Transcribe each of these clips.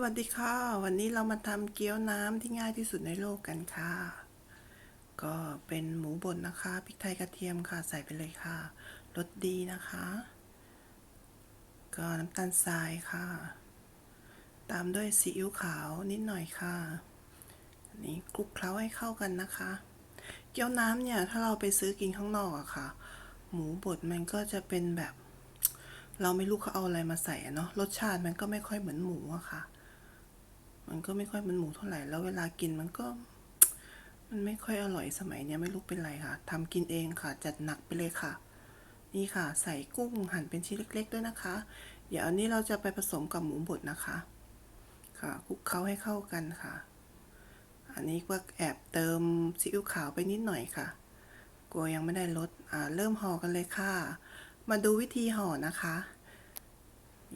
สวัสดีค่ะ วันนี้เรามาทำเกี๊ยวน้ำที่ง่ายที่สุดในโลกกันค่ะ ก็เป็นหมูบดนะคะพริกไทยกระเทียมค่ะใส่ไปเลยค่ะรสดีนะคะ ก็น้ำตาลทรายค่ะ ตามด้วยซีอิ๊วขาวนิดหน่อยค่ะอันนี้คลุกเคล้าให้เข้ากันนะคะ เกี๊ยวน้ำเนี่ยถ้าเราไปซื้อกินข้างนอกอะค่ะ หมูบดมันก็จะเป็นแบบ เราไม่รู้เขาเอาอะไรมาใส่เนาะรสชาติมันก็ไม่ค่อยเหมือนหมูอะค่ะ มันก็ไม่ค่อยเหมือนหมูเท่าไหร่ แล้วเวลากินมันก็ มันไม่ค่อยอร่อยสมัยเนี้ยไม่รู้เป็นไรค่ะทำกินเองค่ะ จัดหนักไปเลยค่ะ นี่ค่ะ ใส่กุ้งหั่นเป็นชิ้นเล็ก ๆ ด้วยนะคะ เดี๋ยวอันนี้เราจะไปผสมกับหมูบดนะคะ ค่ะคลุกเคล้าให้เข้ากันค่ะ อันนี้ก็แอบเติมซีอิ๊วขาวไปนิดหน่อยค่ะกลัวยังไม่ได้ลดอ่าเริ่มห่อกันเลยค่ะ มาดูวิธีห่อนะคะ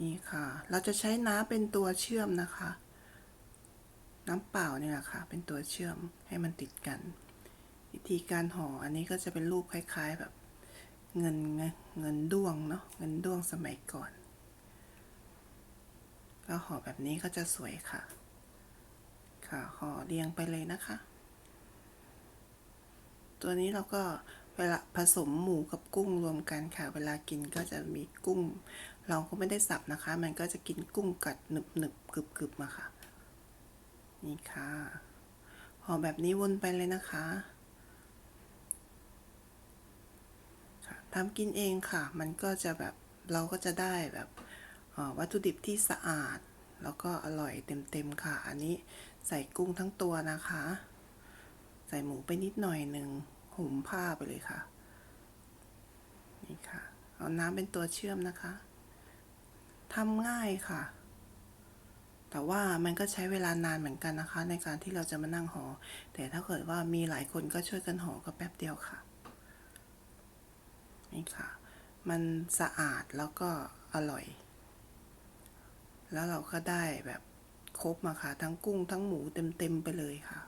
นี่ค่ะ เราจะใช้น้ำเป็นตัวเชื่อมนะคะ น้ำเปล่านี่แหละค่ะ เป็นตัวเชื่อมให้มันติดกัน วิธีการห่ออันนี้ก็จะเป็นรูปคล้าย ๆแบบ เงินไงเงินด้วงเนาะเงินด้วงสมัยก่อน ก็ห่อแบบนี้ก็จะสวยค่ะ ค่ะห่อเรียงไปเลยนะคะ ตัวนี้เราก็เวลาผสมหมูกับกุ้งรวมกันค่ะ เวลากินก็จะมีกุ้ง เราก็ไม่ได้สับนะคะ มันก็จะกินกุ้งกัดหนึบหนึบกรึบกรึบมาค่ะ นี่ค่ะห่อแบบนี้วนไปเลยนะคะทำกินเองค่ะ มันก็จะแบบเราก็จะได้แบบวัตถุดิบที่สะอาด แล้วก็อร่อยเต็มๆค่ะ อันนี้ใส่กุ้งทั้งตัวนะคะ ใส่หมูไปนิดหน่อยหนึ่งหุมผ้าไปเลยค่ะ นี่ค่ะ เอาน้ำเป็นตัวเชื่อมนะคะทำง่ายค่ะ แต่ว่ามันก็ใช้เวลานานเหมือนกันนะคะ ในการที่เราจะมานั่งหอ่อแต่ถ้าเกิดว่ามีหลายคนก็ช่วยกันหอก็แป๊บเดียวค่ะ นี่ค่ะ มันสะอาดแล้วก็อร่อย แล้วเราก็ได้แบบครบมาค่ะ ทั้งกุ้งทั้งหมูเต็มๆไปเลยค่ะ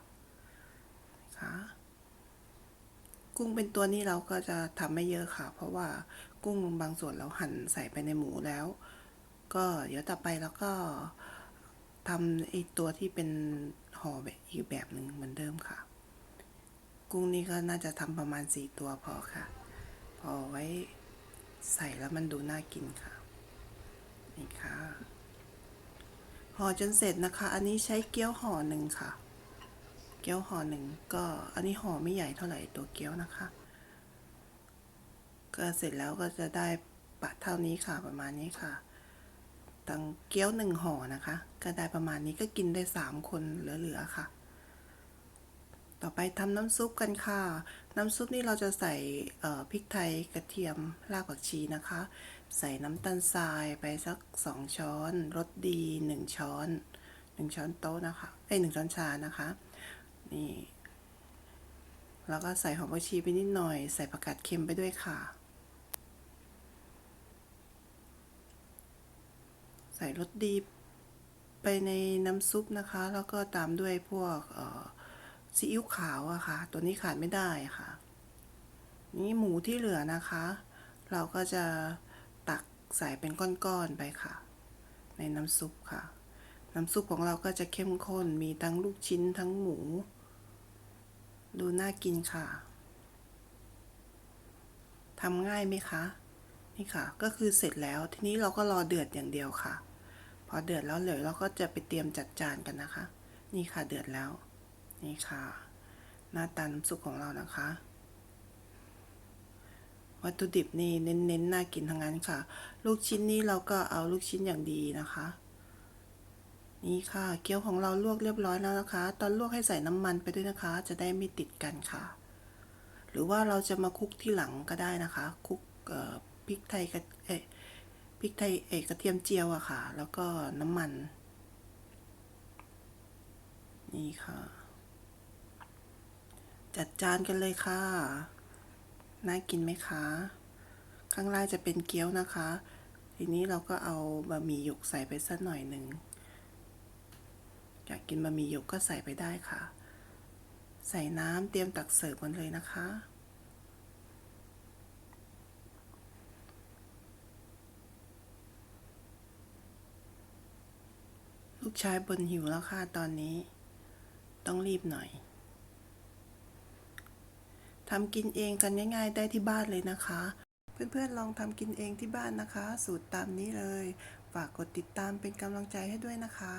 ค่ะกุ้งเป็นตัวนี้เราก็จะทำไม่เยอะค่ะ เพราะว่ากุ้งบางส่วนเราหั่นใส่ไปในหมูแล้ว ก็เดี๋ยวต่อไปแล้วก็ ทำไอตัวที่เป็นห่อแบบอีกแบบหนึ่งเหมือนเดิมค่ะ กุ้งนี่ก็น่าจะทำประมาณสี่ตัวพอค่ะ พอไว้ใส่แล้วมันดูน่ากินค่ะ นี่ค่ะห่อจนเสร็จนะคะ อันนี้ใช้เกี๊ยวห่อหนึ่งค่ะ เกี๊ยวห่อหนึ่งก็อันนี้ห่อไม่ใหญ่เท่าไหร่ตัวเกี๊ยวนะคะ ก็เสร็จแล้วก็จะได้ปะเท่านี้ค่ะประมาณนี้ค่ะตังเกี๊ยวหนึ่งห่อนะคะ ก็ได้ประมาณนี้ก็กินได้สามคนเหลือๆค่ะ ต่อไปทำน้ำซุปกันค่ะ น้ำซุปนี่เราจะใส่พริกไทยกระเทียมรากผักชีนะคะ ใส่น้ำตาลทรายไปสักสองช้อนรสดีหนึ่งช้อนหนึ่งช้อนโต๊ะนะคะเอ้ยหนึ่งช้อนชานะคะ นี่แล้วก็ใส่หอมผักชีไปนิดหน่อย ใส่ผักกาดเค็มไปด้วยค่ะ ใส่รสดี ไปในน้ำซุปนะคะ แล้วก็ตามด้วยพวกซีอิ๊วขาวอะค่ะ ตัวนี้ขาดไม่ได้ค่ะ นี่หมูที่เหลือนะคะ เราก็จะตักใส่เป็นก้อนๆไปค่ะ ในน้ำซุปค่ะ น้ำซุปของเราก็จะเข้มข้น มีทั้งลูกชิ้นทั้งหมู ดูน่ากินค่ะทำง่ายไหมคะ นี่ค่ะ ก็คือเสร็จแล้ว ทีนี้เราก็รอเดือดอย่างเดียวค่ะ พอเดือดแล้วเหลือเราก็จะไปเตรียมจัดจานกันนะคะ นี่ค่ะเดือดแล้ว นี่ค่ะ หน้าตาน้ำซุปของเรานะคะ วัตถุดิบนี่เน้นๆน่ากินทั้งนั้นค่ะ ลูกชิ้นนี้เราก็เอาลูกชิ้นอย่างดีนะคะ นี่ค่ะ เกี๊ยวของเราลวกเรียบร้อยแล้วนะคะ ตอนลวกให้ใส่น้ำมันไปด้วยนะคะ จะได้ไม่ติดกันค่ะ หรือว่าเราจะมาคลุกที่หลังก็ได้นะคะคลุกพริกไทยกับเอ๊ะ พริกไทยเอกกระเทียมเจียวอะค่ะ แล้วก็น้ำมัน นี่ค่ะ จัดจานกันเลยค่ะ น่ากินไหมคะ ข้างล่างจะเป็นเกี๊ยวนะคะ ทีนี้เราก็เอาบะหมี่หยกใส่ไปสักหน่อยหนึ่งอยากกินบะหมี่หยกก็ใส่ไปได้ค่ะ ใส่น้ำเตรียมตักเสิร์ฟกันเลยนะคะ กชายบนหิวแล้วค่ะตอนนี้ ต้องรีบหน่อยทำกินเองกันง่ายๆได้ที่บ้านเลยนะคะ เพื่อนๆลองทำกินเองที่บ้านนะคะ สูตรตามนี้เลย ฝากกดติดตามเป็นกำลังใจให้ด้วยนะคะ